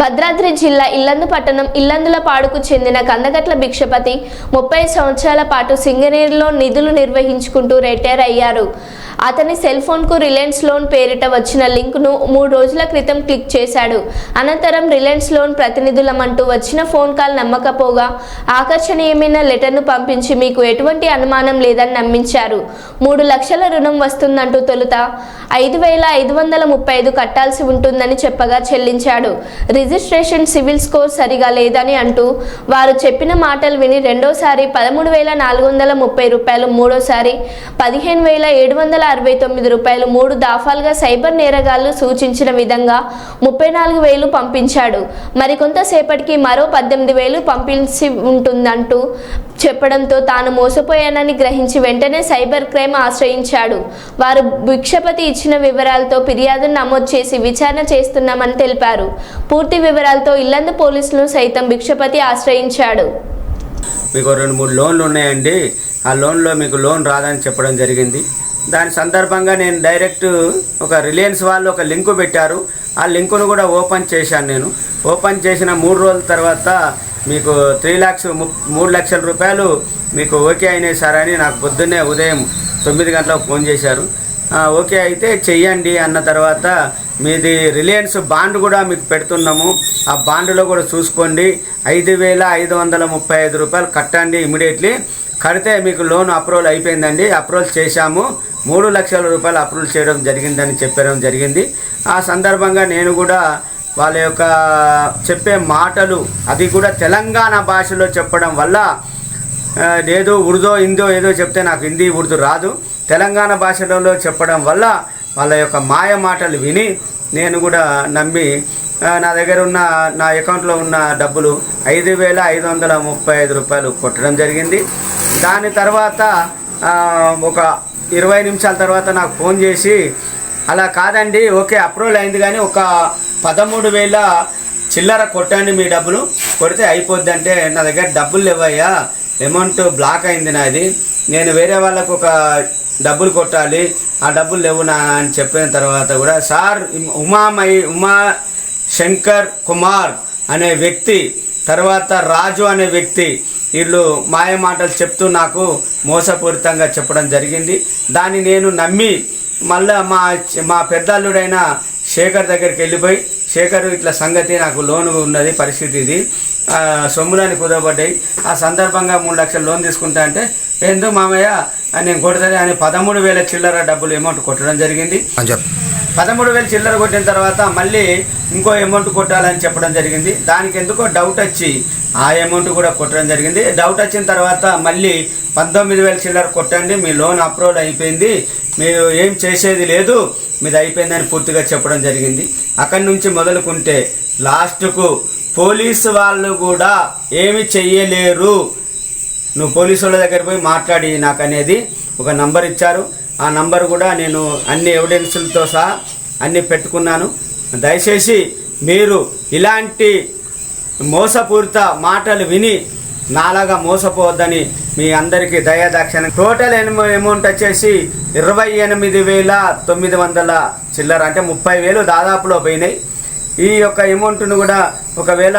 భద్రాద్రి జిల్లా ఇల్లందు పట్టణం ఇల్లందులపాడుకు చెందిన కందగట్ల భిక్షపతి ముప్పై సంవత్సరాల పాటు సింగరేణిలో నిధులు నిర్వహించుకుంటూ రిటైర్ అయ్యారు. అతని సెల్ ఫోన్కు రిలయన్స్ లోన్ పేరిట వచ్చిన లింక్ను మూడు రోజుల క్రితం క్లిక్ చేశాడు. అనంతరం రిలయన్స్ లోన్ ప్రతినిధులమంటూ వచ్చిన ఫోన్ కాల్ నమ్మకపోగా ఆకర్షణీయమైన లెటర్ను పంపించి మీకు ఎటువంటి అనుమానం లేదని నమ్మించారు. మూడు లక్షల రుణం వస్తుందంటూ తొలుత ఐదు వేల ఐదు వందల ముప్పై ఐదు కట్టాల్సి ఉంటుందని చెప్పగా చెల్లించాడు. రిజిస్ట్రేషన్ సివిల్ స్కోర్ సరిగా లేదని అంటూ వారు చెప్పిన మాటలు విని రెండోసారి పదమూడు వేల నాలుగు వందల ముప్పై రూపాయలు మూడోసారి పదిహేను వేల ఏడు వందల అరవై తొమ్మిది రూపాయలు మూడు దాఫాలుగా సైబర్ నేరగాళ్ళు సూచించిన విధంగా ముప్పై నాలుగు వేలు పంపించాడు. మరికొంతసేపటికి మరో పద్దెనిమిది వేలు పంపించి ఉంటుందంటూ చెప్పడంతో తాను మోసపోయానని గ్రహించి వెంటనే సైబర్ క్రైమ్ ఆశ్రయించాడు. వారు భిక్షపతి ఇచ్చిన వివరాలతో ఫిర్యాదును నమోదు చేసి విచారణ చేస్తున్నామని తెలిపారు. పూర్తి వివరాలతో ఇల్లందు పోలీసులను సైతం భిక్షపతి ఆశ్రయించాడు. మీకు రెండు మూడు లోన్లు ఉన్నాయండి. ఆ లోన్లో మీకు లోన్ రాదని చెప్పడం జరిగింది. దాని సందర్భంగా నేను డైరెక్ట్ ఒక రిలయన్స్ వాళ్ళు ఒక లింకు పెట్టారు. ఆ లింకును కూడా ఓపెన్ చేశాను నేను. ఓపెన్ చేసిన మూడు రోజుల తర్వాత మీకు త్రీ ల్యాక్స్ మూడు లక్షల రూపాయలు మీకు ఓకే అయినాయి సార్ అని నాకు పొద్దున్నే ఉదయం తొమ్మిది గంటలకు ఫోన్ చేశారు. ఓకే అయితే చెయ్యండి అన్న తర్వాత మీది రిలయన్స్ బాండ్ కూడా మీకు పెడుతున్నాము. ఆ బాండ్లో కూడా చూసుకోండి. ఐదు వేల ఐదు వందల ముప్పై ఐదు రూపాయలు కట్టండి ఇమీడియట్లీ. కడితే మీకు లోన్ అప్రూవల్ అయిపోయిందండి. అప్రూవల్ చేశాము. మూడు లక్షల రూపాయలు అప్రూవల్ చేయడం జరిగిందని చెప్పడం జరిగింది. ఆ సందర్భంగా నేను కూడా వాళ్ళ యొక్క చెప్పే మాటలు అది కూడా తెలంగాణ భాషలో చెప్పడం వల్ల ఏదో ఉర్దో హిందో ఏదో చెప్తే నాకు హిందీ ఉర్దూ రాదు. తెలంగాణ భాషలో చెప్పడం వల్ల వాళ్ళ యొక్క మాయ మాటలు విని నేను కూడా నమ్మి నా దగ్గర ఉన్న నా అకౌంట్లో ఉన్న డబ్బులు ఐదు వేల ఐదు వందల ముప్పై ఐదు రూపాయలు కొట్టడం జరిగింది. దాని తర్వాత ఒక ఇరవై నిమిషాల తర్వాత నాకు ఫోన్ చేసి అలా కాదండి ఓకే అప్రూవల్ అయింది కానీ ఒక పదమూడు వేల చిల్లర కొట్టండి మీ డబ్బులు. కొడితే అయిపోద్ది అంటే నా దగ్గర డబ్బులు లేవయ్యా. అమౌంట్ బ్లాక్ అయింది నాది. నేను వేరే వాళ్ళకు ఒక డబ్బులు కొట్టాలి. ఆ డబ్బులు లేవు నా అని చెప్పిన తర్వాత కూడా సార్ ఉమామయి ఉమా శంకర్ కుమార్ అనే వ్యక్తి తర్వాత రాజు అనే వ్యక్తి వీళ్ళు మాయ మాటలు చెప్తూ నాకు మోసపూరితంగా చెప్పడం జరిగింది. దాన్ని నేను నమ్మి మళ్ళా మా మా పెద్దల్లుడైన శేఖర్ దగ్గరికి వెళ్ళిపోయి శేఖర్ ఇట్లా సంగతి నాకు లోన్ ఉన్నది పరిస్థితి ఇది. సొమ్ములని కుదవబడ్డాయి. ఆ సందర్భంగా మూడు లక్షలు లోన్ తీసుకుంటా అంటే ఏందో మామయ్య అని నేను కొడుతుంది అని పదమూడు వేల చిల్లర డబ్బులు అమౌంట్ కొట్టడం జరిగింది. అని పదమూడు వేలు చిల్లర కొట్టిన తర్వాత మళ్ళీ ఇంకో అమౌంట్ కొట్టాలని చెప్పడం జరిగింది. దానికి ఎందుకో డౌట్ వచ్చి ఆ అమౌంట్ కూడా కొట్టడం జరిగింది. డౌట్ వచ్చిన తర్వాత మళ్ళీ పంతొమ్మిది వేల చిల్లర కొట్టండి మీ లోన్ అప్రూవల్ అయిపోయింది. మీరు ఏం చేసేది లేదు మీది అయిపోయిందని పూర్తిగా చెప్పడం జరిగింది. అక్కడి నుంచి మొదలుకుంటే లాస్ట్కు పోలీసు వాళ్ళు కూడా ఏమి చెయ్యలేరు. నువ్వు పోలీసు వాళ్ళ దగ్గర పోయి మాట్లాడి నాకు అనేది ఒక నంబర్ ఇచ్చారు. ఆ నంబర్ కూడా నేను అన్ని ఎవిడెన్సులతో సహా అన్ని పెట్టుకున్నాను. దయచేసి మీరు ఇలాంటి మోసపూరిత మాటలు విని నాలాగా మోసపోవద్దని మీ అందరికీ దయాదాక్షణ టోటల్ అమౌంట్ వచ్చేసి ఇరవై ఎనిమిది వేల తొమ్మిది వందల చిల్లర అంటే ముప్పై వేలు దాదాపులో పోయినాయి. ఈ యొక్క అమౌంట్ను కూడా ఒకవేళ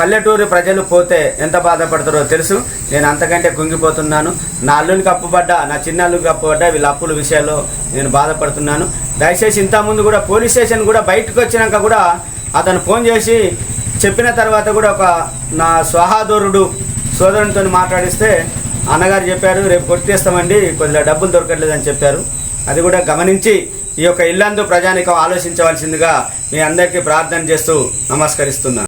పల్లెటూరు ప్రజలు పోతే ఎంత బాధపడతారో తెలుసు. నేను అంతకంటే కుంగిపోతున్నాను. నా అల్లునికి అప్పుపడ్డా నా చిన్న అల్లుకి అప్పుపడ్డా వీళ్ళ అప్పుల విషయాల్లో నేను బాధపడుతున్నాను. దయచేసి ఇంతకుముందు కూడా పోలీస్ స్టేషన్ కూడా బయటకు వచ్చినాక కూడా అతను ఫోన్ చేసి చెప్పిన తర్వాత కూడా ఒక నా స్వహాదోరుడు సోదరునితో మాట్లాడిస్తే అన్నగారు చెప్పారు రేపు కొట్టేస్తామండి కొద్దిగా డబ్బులు దొరకట్లేదని చెప్పారు. అది కూడా గమనించి ఈ యొక్క ఇల్లందు ప్రజానికం ఆలోచించవలసిందిగా మీ అందరికీ ప్రార్థన చేస్తూ నమస్కరిస్తున్నాను.